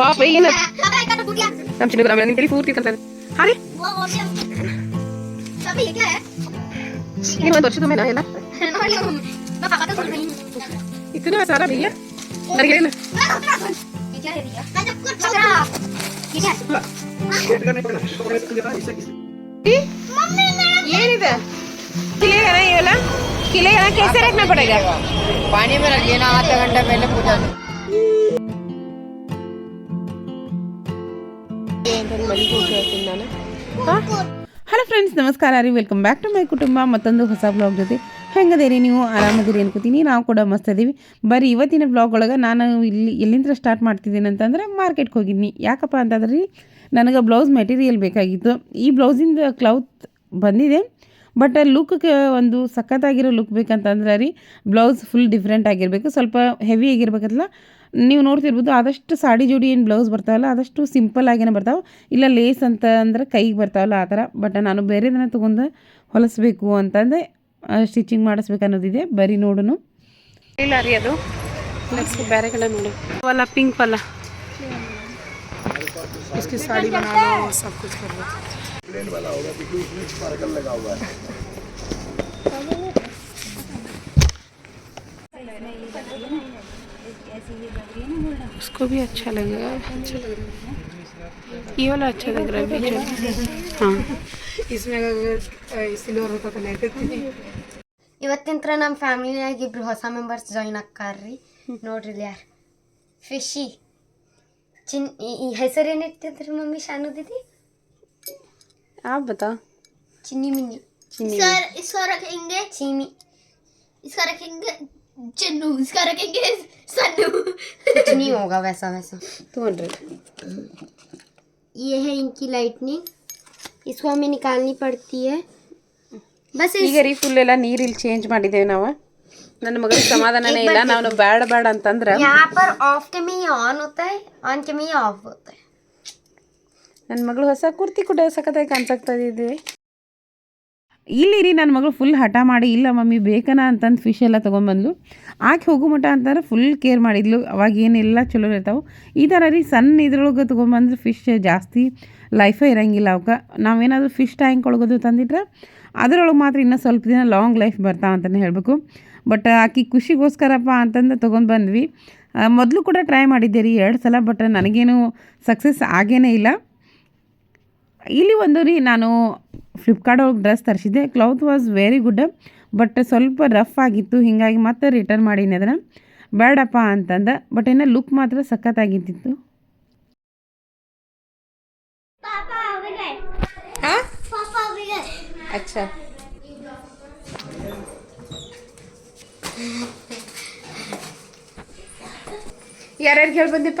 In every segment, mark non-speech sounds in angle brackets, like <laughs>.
బాబు ఈయన నమ్మ చిన్న గులాబీ నేను పూర్తి కలుతాను హారి इन्हें दर्शन तो मैं ना है ना। इतना सारा भैया। डर गए ना। ये नहीं था। खिलेगा ना ना कैसे रखना पड़ेगा? पानी में रखिए ना आधा घंटा पहले पूजा ಹಲೋ ಫ್ರೆಂಡ್ಸ್ ನಮಸ್ಕಾರ ರೀ. ವೆಲ್ಕಮ್ ಬ್ಯಾಕ್ ಟು ಮೈ ಕುಟುಂಬ. ಮತ್ತೊಂದು ಹೊಸ ಬ್ಲಾಗ್ ಜೊತೆ. ಹೆಂಗದೇರಿ ನೀವು? ಆರಾಮದಿರಿ ಅನ್ಕೋತೀನಿ. ನಾವು ಕೂಡ ಮಸ್ತ್ ಇದೀವಿ. ಬರೀ ಇವತ್ತಿನ ಬ್ಲಾಗ್ ಒಳಗೆ ನಾನು ಇಲ್ಲಿ ಎಲ್ಲಿಂದ ಸ್ಟಾರ್ಟ್ ಮಾಡ್ತಿದ್ದೀನಿ ಅಂತಂದರೆ ಮಾರ್ಕೆಟ್ಗೆ ಹೋಗಿದ್ದೀನಿ ಯಾಕಪ್ಪ ಅಂತಂದ್ರೆ ರೀ ನನಗೆ ಬ್ಲೌಸ್ ಮೆಟೀರಿಯಲ್ ಬೇಕಾಗಿತ್ತು. ಈ ಬ್ಲೌಸಿಂದ ಕ್ಲೌತ್ ಬಂದಿದೆ. ಬಟ್ ಲುಕ್ಗೆ ಒಂದು ಸಖತ್ತಾಗಿರೋ ಲುಕ್ ಬೇಕಂತಂದ್ರೆ ರೀ ಬ್ಲೌಸ್ ಫುಲ್ ಡಿಫ್ರೆಂಟ್ ಆಗಿರಬೇಕು. ಸ್ವಲ್ಪ ಹೆವಿ ಆಗಿರ್ಬೇಕಲ್ಲ. ನೀವು ನೋಡ್ತಿರ್ಬೋದು ಆದಷ್ಟು ಸಾಡಿ ಜೋಡಿ ಏನು ಬ್ಲೌಸ್ ಬರ್ತಾವಲ್ಲ ಆದಷ್ಟು ಸಿಂಪಲ್ ಆಗೇನೆ ಬರ್ತಾವೆ ಇಲ್ಲ ಲೇಸ್ ಅಂತ ಅಂದ್ರೆ ಕೈಗೆ ಬರ್ತಾವಲ್ಲ ಆ ಥರ ಬಟ್ ನಾನು ಬೇರೆದನ್ನ ತೊಗೊಂಡು ಹೊಲಿಸ್ಬೇಕು ಅಂತಂದೆ ಸ್ಟಿಚಿಂಗ್ ಮಾಡಿಸ್ಬೇಕು ಅನ್ನೋದಿದೆ ಬರೀ ನೋಡೋಣ ಇಲ್ಲ ರೀ ಅದು ನೆಕ್ಸ್ಟ್ ಬೇರೆ ಕಡೆ ನೋಡಿ ವಲ್ಲ ಪಿಂಕ್ ವಲ್ಲ इसकी साड़ी बना लो सब कुछ कर लो उसको भी अच्छा लगेगा अच्छा लग रहा है ये वाला अच्छा लग रहा है बीच हाँ इसमें अगर सिल्वर होता तो लेते थे ಇವತ್ತಿಂತ್ರ ನಮ್ಮ ಫ್ಯಾಮಿಲಿಯಾಗ ಇಬ್ರು ಹೊಸ ಮೆಂಬರ್ಸ್ ಜಾಯಿನ್ ಆಕ್ಕಾರ್ರಿ ನೋಡ್ರಿ ಇಲ್ಲಿ ಯಾರು ಫಿಶಿ ಚಿನ್ ಈ- ಈ ಹೆಸರು ಏನಿಟ್ಟಿದ್ರಿ ಮಮ್ಮಿ ಶಾನು ದೀದಿ आप बताओ ಚಿನ್ನಿ ಮಿನ್ನಿ सर इसका रखेंगे ಚೀನಿ इसका रखेंगे चन्नू इसका रखेंगे सन्नू कुछ नहीं होगा वैसा वैसा टू हंड्रेड ये है इनकी लाइटनिंग इसको हमें निकालनी पड़ती है बस इस ಈಗ ರೀ ಫುಲ್ ಎಲ್ಲ ನೀರು ಇಲ್ಲಿ ಚೇಂಜ್ ಮಾಡಿದ್ದೇವೆ ನಾವು ನನ್ನ ಮಗಳಿಗೆ ಸಮಾಧಾನನೇ ಇಲ್ಲ ನಾವು ಬೇಡ ಬೇಡ ಅಂತಂದ್ರೆ यहाँ पर ऑफ के में ये ऑन होता है ऑन के में ये ऑफ होता है ನನ್ನ ಮಗಳು ಹೊಸ ಕುರ್ತಿ ಕೂಡ ಸಖತ್ತಾಗಿ ಕಾಣಿಸ್ತಾ ಇದ್ದೀವಿ ಇಲ್ಲಿ ರೀ ನನ್ನ ಮಗಳು ಫುಲ್ ಹಠ ಮಾಡಿ, ಇಲ್ಲ ಮಮ್ಮಿ, ಬೇಕನ? ಅಂತಂದು ಫಿಶ್ ಎಲ್ಲ ತೊಗೊಂಬಂದ್ಲು ಆಕೆ ಹೋಗೋ ಮಟ ಅಂತಂದ್ರೆ ಫುಲ್ ಕೇರ್ ಮಾಡಿದ್ಲು. ಅವಾಗ ಏನೆಲ್ಲ ಚಲೋ ಇರ್ತಾವೆ. ಈ ಥರ ರೀ ಸಣ್ಣ ಇದ್ರೊಳಗೆ ತೊಗೊಂಬಂದ್ರೆ ಫಿಶ್ ಜಾಸ್ತಿ ಲೈಫೇ ಇರಂಗಿಲ್ಲ ಅವಕ್ಕೆ ನಾವೇನಾದರೂ ಫಿಶ್ ಟ್ಯಾಂಕ್ ಒಳಗೋದು ತಂದಿಟ್ರೆ ಅದರೊಳಗೆ ಮಾತ್ರ ಇನ್ನೂ ಸ್ವಲ್ಪ ದಿನ ಲಾಂಗ್ ಲೈಫ್ ಬರ್ತಾವೆ ಅಂತಲೇ ಹೇಳಬೇಕು. ಬಟ್ ಆಕೆ ಖುಷಿಗೋಸ್ಕರಪ್ಪ ಅಂತಂದು ತೊಗೊಂಡು ಬಂದ್ವಿ. ಮೊದಲು ಕೂಡ ಟ್ರೈ ಮಾಡಿದ್ದೆ ರೀ ಎರಡು ಸಲ ಬಟ್ ನನಗೇನು ಸಕ್ಸಸ್ ಆಗೇನೇ ಇಲ್ಲ. ಇಲ್ಲಿ ಒಂದು ರೀ ನಾನು ಫ್ಲಿಪ್ಕಾರ್ಟ್ ಒಳಗೆ ಡ್ರೆಸ್ ತರಿಸಿದ್ದೆ. Cloth was very good but ಸ್ವಲ್ಪ ರಫ್ ಆಗಿತ್ತು. ಹೀಗಾಗಿ ಮತ್ತೆ ರಿಟರ್ನ್ ಮಾಡೀನಿ ಅದನ್ನು. ಬೇಡಪ್ಪ ಅಂತಂದ ಬಟ್ ಏನೋ ಲುಕ್ ಮಾತ್ರ ಸಖತ್ತಾಗಿದ್ದಿತ್ತು. ಅಚ್ಚಾ. ಯಾರ್ಯಾರು ಕೇಳಿ ಬಂದಿಪ್ಪ?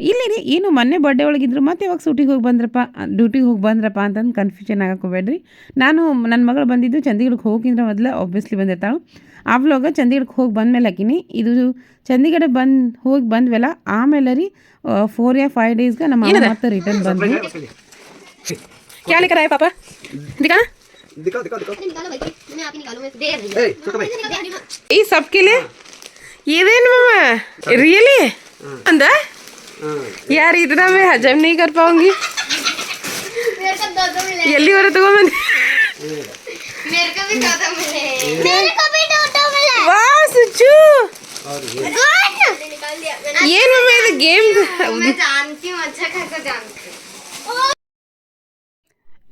ಇಲ್ಲಿ ರೀ ಏನು ಮೊನ್ನೆ ಬರ್ಡೇ ಒಳಗಿದ್ರು ಮತ್ತೆ ಯಾವಾಗ ಸೂಟಿಗೆ ಹೋಗಿ ಬಂದ್ರಪ್ಪ ಡ್ಯೂಟಿಗೆ ಹೋಗಿ ಬಂದ್ರಪ್ಪ ಅಂತಂದು ಕನ್ಫ್ಯೂಷನ್ ಆಗಕ್ಕೆ ಹೋಗ್ಬೇಡ್ರಿ ನಾನು ನನ್ನ ಮಗಳು ಬಂದಿದ್ದು ಚಂಡೀಗಢಕ್ಕೆ ಹೋಗಿದ್ರೆ ಮೊದಲು ಆಬ್ವಿಯಸ್ಲಿ ಬಂದಿರ್ತಾಳೆ ಆ ವ್ಲಾಗ ಚಂಡೀಗಢಕ್ಕೆ ಹೋಗಿ ಬಂದ್ಮೇಲೆ ಹಾಕಿನಿ ಇದು ಚಂಡೀಗಢ ಬಂದು ಹೋಗಿ ಬಂದ್ವಲ್ಲ ಆಮೇಲೆ ರೀ ಫೋರ್ ಯಾ ಫೈವ್ ಡೇಸ್ಗೆ ನಮ್ಮ ಅಮ್ಮ ಮತ್ತೆ ರಿಟರ್ನ್ ಬಂದ್ವಿ क्या लेकर आए पापा दिखा दिखाओ दिखाओ दिखाओ निकालो भाई मैं आप ही निकालूं मैं दे रही ए छोटा भाई हूं ಈ सबके लिए ಇದೇನು ಮಾಮ रियली अंदा हाँ यार इतना मैं हजम नहीं कर पाऊँगी। जल्दी हो रहा तो मैंने मेरे ये ना मेरे गेम मैं जानती हूँ अच्छा खासा जानती हूँ।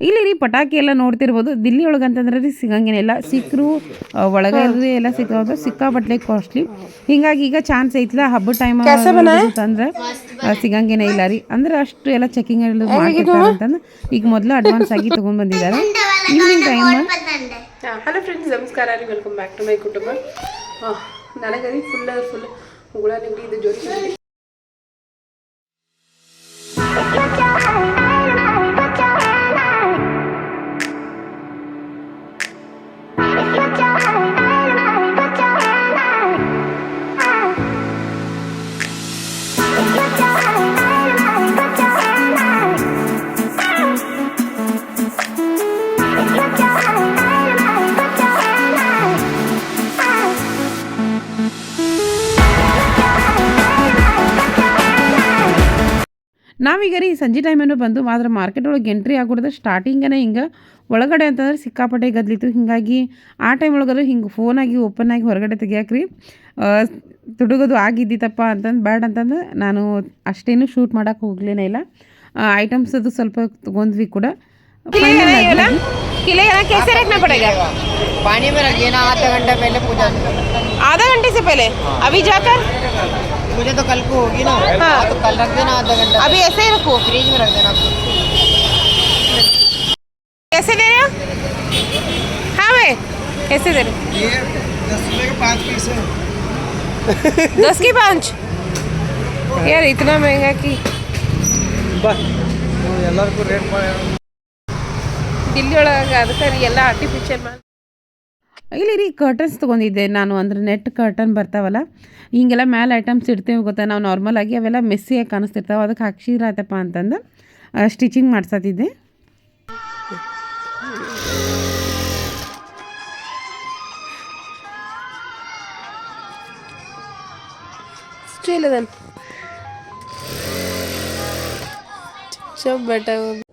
ಇಲ್ಲಿ ರೀ ಪಟಾಕಿ ಎಲ್ಲ ನೋಡ್ತಿರ್ಬೋದು. ದಿಲ್ಲಿ ಒಳಗಂತಂದ್ರೆ ರೀ ಸಿಗಂಗೇನಿಲ್ಲ ಸಿಕ್ಕರು ಒಳಗೆ ಎಲ್ಲ ಸಿಕ್ಕೋದು ಸಿಕ್ಕಾಪಟ್ಲೆ ಕಾಸ್ಟ್ಲಿ ಹಿಂಗಾಗಿ ಈಗ ಚಾನ್ಸ್ ಐತಿಲ್ಲ ಹಬ್ಬ ಟೈಮ್ ಅಂತಂದ್ರೆ ಸಿಗಂಗೇನೇ ಇಲ್ಲ ರೀ. ಅಂದ್ರೆ ಅಷ್ಟು ಎಲ್ಲ ಚೆಕಿಂಗ್ ಅಂತಂದ್ರೆ ಈಗ ಮೊದಲು ಅಡ್ವಾನ್ಸ್ ಆಗಿ ತಗೊಂಡ್ ಬಂದಿದ್ದಾರೆ. ಈವ್ನಿಂಗ್ ಟೈಮ್ ಹಲೋ ಫ್ರೆಂಡ್ಸ್ ನಮಸ್ಕಾರ ರೀ. ವೆಲ್ಕಮ್ ಬ್ಯಾಕ್ ಟು ಮೈ ಕುಟುಂಬ. ನನಗೆ ಫುಲ್ ಫುಲ್ ಉಗುಳ ಇದು ನಾವೀಗ ರೀ ಸಂಜೆ ಟೈಮನ್ನು ಬಂದು ಮಾತ್ರ ಮಾರ್ಕೆಟ್ ಒಳಗೆ ಎಂಟ್ರಿ ಆಗ್ಬಿಡ್ದು ಸ್ಟಾರ್ಟಿಂಗನೇ ಹಿಂಗೆ ಒಳಗಡೆ ಅಂತಂದ್ರೆ ಸಿಕ್ಕಾಪಟ್ಟೆ ಗದ್ಲಿತ್ತು ಹೀಗಾಗಿ ಆ ಟೈಮ್ ಒಳಗದು ಹಿಂಗೆ ಫೋನಾಗಿ ಓಪನ್ ಆಗಿ ಹೊರಗಡೆ ತೆಗಿಯಾಕ್ರಿ ತುಡುಗೋದು ಆಗಿದ್ದಿತ್ತಪ್ಪ ಅಂತಂದು ಬ್ಯಾಡ್ ಅಂತಂದು ನಾನು ಅಷ್ಟೇನು ಶೂಟ್ ಮಾಡೋಕೆ ಹೋಗ್ಲೇನೇ ಇಲ್ಲ ಐಟಮ್ಸ್ ಅದು ಸ್ವಲ್ಪ ತೊಗೊಂಡ್ವಿ ಕೂಡ Final ಆಗಿ- किले यहाँ कैसे रखना पड़ेगा पानी में रख देना आधा घंटा पहले पूजा शुरू। आधा घंटे से पहले अभी जाकर मुझे तो कल को होगी ना हाँ तो कल रख देना आधा घंटा अभी ऐसे ही रखो फ्रिज में रख देना कैसे दे रहे हो हाँ भाई कैसे दे रहे हो ये दस रुपए के पाँच पीस है दस की पाँच यार इतना महंगा कि बस ಎಲ್ಲರಿಗೂ ರೇಟ್ ಮಾಡಿ ದಿಲ್ಲಿ ಒಳಗೆ ಅದಕ್ಕೆ ರೀ ಎಲ್ಲ ಆರ್ಟಿಫಿಷಿಯಲ್ ಮಾಡಿ ಇಲ್ಲಿ ರೀ ಕರ್ಟನ್ಸ್ ತೊಗೊಂಡಿದ್ದೆ ನಾನು ಅಂದರೆ ನೆಟ್ ಕರ್ಟನ್ ಬರ್ತಾವಲ್ಲ ಹಿಂಗೆಲ್ಲ ಮ್ಯಾಲ ಐಟಮ್ಸ್ ಇಡ್ತೇವೆ ಗೊತ್ತಾ ನಾವು ನಾರ್ಮಲಾಗಿ ಅವೆಲ್ಲ ಮೆಸ್ಸಿಯಾಗಿ ಕಾಣಿಸ್ತಿರ್ತಾವೆ ಅದಕ್ಕೆ ಹಾಕ್ಸಿರಾತಪ್ಪ ಅಂತಂದು ಸ್ಟಿಚಿಂಗ್ ಮಾಡ್ಸತ್ತಿದ್ದೆ. The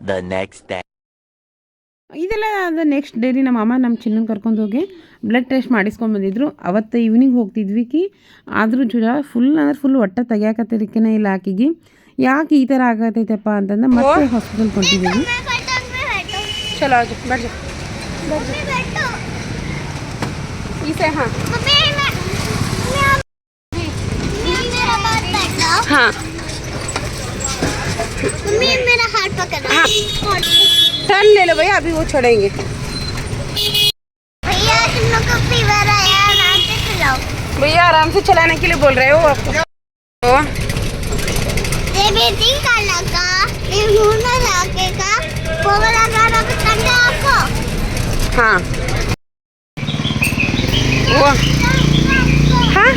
ದ ನೆಕ್ಸ್ಟ್ ಇದೆಲ್ಲ ಅದು ನೆಕ್ಸ್ಟ್ ಡೇರಿ ನಮ್ಮ ಅಮ್ಮ ನಮ್ಮ ಚಿನ್ನನ ಕರ್ಕೊಂಡು ಹೋಗಿ ಬ್ಲಡ್ ಟೆಸ್ಟ್ ಮಾಡಿಸ್ಕೊಂಡು ಬಂದಿದ್ರು ಅವತ್ತು ಈವ್ನಿಂಗ್ ಹೋಗ್ತಿದ್ವಿ ಕಿ ಆದರೂ ಜ್ವರ ಫುಲ್ ಅಂದ್ರೆ ಫುಲ್ ಹೊಟ್ಟೆ ತೆಗಿಯಾಕತ್ತಿರಿಕೆನೇ ಇಲ್ಲ ಆಕಿಗೆ ಯಾಕೆ ಈ ಥರ ಆಗತೈತಪ್ಪ ಅಂತಂದ್ರೆ ಮತ್ತೆ ಹಾಸ್ಪಿಟಲ್ ಕೊಟ್ಟಿದ್ದೀವಿ ಚಲೋ ಈ ಹಾಂ ಹಾಂ टर्न ले लो भैया अभी वो छोड़ेंगे। भैया तुम लोग को फीवर आया आराम से चलाओ। भैया आराम से चलाने के लिए बोल रहे हो आपको ओ, ये बेटिंग का लगा ये मुँह में लगेगा। वो गाना भी करना आपको? हाँ। वो। हाँ?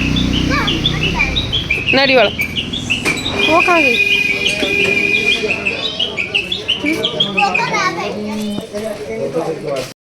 नड़ी वाला। वो कहाँ गई? дуже класно.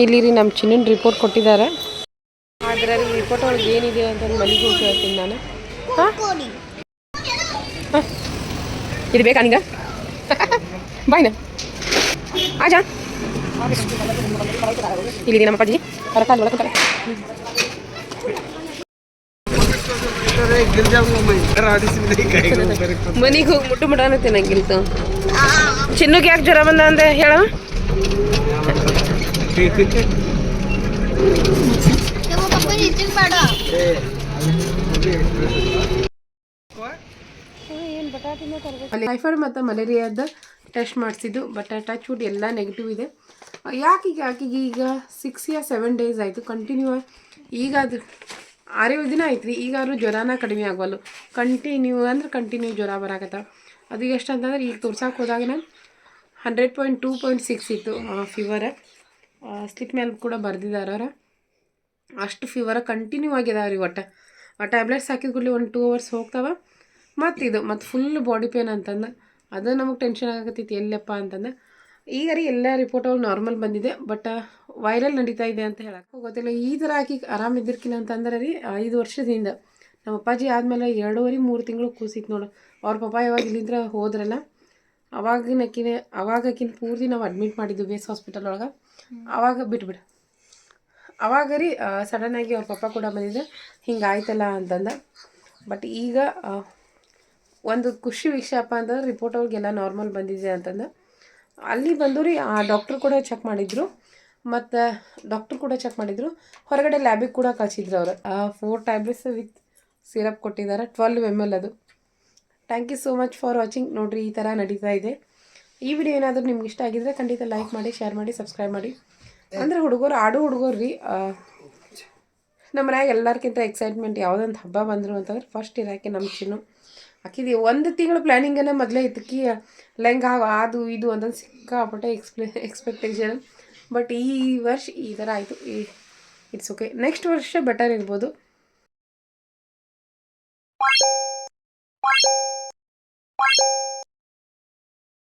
ಇಲ್ಲಿ ರೀ ನಮ್ಮ ಚಿನ್ನನ ರಿಪೋರ್ಟ್ ಕೊಟ್ಟಿದ್ದಾರೆ. ಅದರಲ್ಲಿ ರಿಪೋರ್ಟ್ ಒಳಗೆ ಏನಿದೆ ಅಂತ ಮನೆಗೆ ಹೋಗಿ ಹೇಳ್ತೀನಿ ನಾನು ಇದು ಬೇಕಾ ನಿಂಗ? <laughs> ಬಾಯ್ನ. ಆಜಾ. ಇಲ್ಲಿ ನಮ್ಮ ಅಪ್ಪಾಜಿ. ಕರೆಕ್ಟ್ ಆಗಿ ಒಳಗೆ ಮನಿಗೆ ಹೋಗಿ ಮುಟ್ಟು ಮುಟ್ಟಾನ ತಿನ್ನಂಗಿಲ್ತು ಚಿನ್ನುಗೆ ಯಾಕೆ ಜ್ವರ ಬಂದ ಅಂದೆ ಹೇಳ. ಟೈಫಾಯ್ಡ್ ಮತ್ತು ಮಲೇರಿಯಾದ ಟೆಸ್ಟ್ ಮಾಡಿಸಿದ್ದು. ಬಟ್ ಟಚ್ ವುಡ್ ಎಲ್ಲ ನೆಗೆಟಿವ್ ಇದೆ. ಯಾಕೆ ಈಗ ಆಕೆಗೆ ಈಗ ಸಿಕ್ಸ್ ಇಯರ್ ಸೆವೆನ್ ಡೇಸ್ ಆಯಿತು ಕಂಟಿನ್ಯೂ ಈಗ ಅದು ಆರೇಳು ದಿನ ಆಯ್ತು ರೀ ಈಗಾದ್ರೂ ಜ್ವರನ ಕಡಿಮೆ ಆಗವಲ್ಲು ಕಂಟಿನ್ಯೂ ಅಂದ್ರೆ ಕಂಟಿನ್ಯೂ ಜ್ವರ ಬರಾಕತ್ತ ಅದು ಎಷ್ಟು ಅಂತಂದ್ರೆ ಈಗ ತೋರ್ಸಕ್ಕೆ ನಾನು hundred point two point six ಇತ್ತು ಫೀವರ ಸ್ಲಿಪ್ ಮೇಲೆ ಕೂಡ ಬರೆದಿದ್ದಾರೆ ಅಷ್ಟು ಫೀವರ ಕಂಟಿನ್ಯೂ ಆಗಿದೆ ರೀ ಒಟ್ಟು. ಆ ಟ್ಯಾಬ್ಲೆಟ್ಸ್ ಹಾಕಿದ ಕೂಡಲೇ ಒಂದು ಟೂ ಅವರ್ಸ್ ಹೋಗ್ತಾವ. ಮತ್ತು ಇದು ಮತ್ತು ಫುಲ್ ಬಾಡಿ ಪೇನ್ ಅಂತಂದು. ಅದು ನಮಗೆ ಟೆನ್ಷನ್ ಆಗತ್ತೈತಿ ಎಲ್ಲಪ್ಪ ಅಂತಂದು. ಈಗ ರೀ ಎಲ್ಲ ರಿಪೋರ್ಟ್ ಅವ್ರು ನಾರ್ಮಲ್ ಬಂದಿದೆ ಬಟ್ ವೈರಲ್ ನಡೀತಾ ಇದೆ ಅಂತ ಹೇಳಕ್ಕೆ ಗೊತ್ತಿಲ್ಲ ಈ ಥರ ಆಕಿ ಆರಾಮಿದ್ದಿರ್ಕಿಲ್ಲ ಅಂತಂದ್ರೆ ರೀ, ಐದು ವರ್ಷದಿಂದ ನಮ್ಮ ಅಪ್ಪಾಜಿ ಆದಮೇಲೆ ಎರಡೂವರೆ, ಮೂರು ತಿಂಗಳು ಕೂಸಿತ್ತು ನೋಡು. ಅವ್ರ ಪಪ್ಪ ಯಾವಾಗ ಇಲ್ಲಿಂದ ಹೋದ್ರಲ್ಲ ಅವಾಗಿನಕ್ಕಿನ ಅವಾಗಕ್ಕಿನ ಪೂರ್ತಿ ನಾವು ಅಡ್ಮಿಟ್ ಮಾಡಿದ್ದು ಬೇಸ್ ಹಾಸ್ಪಿಟಲ್ ಒಳಗೆ. ಅವಾಗ ಬಿಟ್ಬಿಡು. ಅವಾಗ ರೀ ಸಡನ್ನಾಗಿ ಅವ್ರ ಪಪ್ಪ ಕೂಡ ಬಂದಿದ್ದೆ ಹಿಂಗೆ ಆಯ್ತಲ್ಲ ಅಂತಂದ. ಬಟ್ ಈಗ ಒಂದು ಖುಷಿ ವಿಷಯಪ್ಪ ಅಂತಂದ್ರೆ ರಿಪೋರ್ಟ್ ಅವ್ರಿಗೆಲ್ಲ ನಾರ್ಮಲ್ ಬಂದಿದೆ ಅಂತಂದು. ಅಲ್ಲಿ ಬಂದು ರೀ, ಆ ಡಾಕ್ಟ್ರು ಕೂಡ ಚೆಕ್ ಮಾಡಿದರು. ಮತ್ತು ಡಾಕ್ಟ್ರು ಕೂಡ ಚೆಕ್ ಮಾಡಿದರು. ಹೊರಗಡೆ ಲ್ಯಾಬಿಗೆ ಕೂಡ ಕಳಿಸಿದ್ರು ಅವರು. ಫೋರ್ ಟ್ಯಾಬ್ಲೆಟ್ಸ್ ವಿತ್ ಸಿರಪ್ ಕೊಟ್ಟಿದ್ದಾರೆ. ಟ್ವೆಲ್ವ್ ಎಂ ಎಲ್ ಅದು. Thank you so much for watching ನೋಡಿರಿ, ಈ ಥರ ನಡೀತಾ ಇದೆ. ಈ ವಿಡಿಯೋ ಏನಾದರೂ ನಿಮ್ಗೆ ಇಷ್ಟ ಆಗಿದ್ರೆ ಖಂಡಿತ ಲೈಕ್ ಮಾಡಿ ಶೇರ್ ಮಾಡಿ ಸಬ್ಸ್ಕ್ರೈಬ್ ಮಾಡಿ. ಅಂದರೆ ಹುಡುಗರು, ಆಡು ಹುಡುಗರು ರೀ ನಮ್ಮ ಮನ್ಯಾಗ ಎಲ್ಲರಿಗಿಂತ ಎಕ್ಸೈಟ್ಮೆಂಟ್ ಯಾವುದೊಂದು ಹಬ್ಬ ಬಂದರು ಅಂತಂದ್ರೆ ಫಸ್ಟ್ ಇರೋಕ್ಕೆ ನಮ್ಮ ಚಿನ್ನು. ಆಕಿದು ಒಂದು ತಿಂಗಳು ಪ್ಲ್ಯಾನಿಂಗನೇ ಮೊದಲೇ ಇತ್ತಕಿ ಆಗ ಅದು ಇದು ಅಂತಂದು ಸಿಕ್ಕಾಪಟ್ಟೆ ಎಕ್ಸ್ಪೆ ಎಕ್ಸ್ಪೆಕ್ಟೇಷನ್ ಬಟ್ ಈ ವರ್ಷ ಈ ಥರ ಆಯಿತು. ಇಟ್ಸ್ ಓಕೆ ನೆಕ್ಸ್ಟ್ ವರ್ಷ ಬೆಟರ್ ಇರ್ಬೋದು.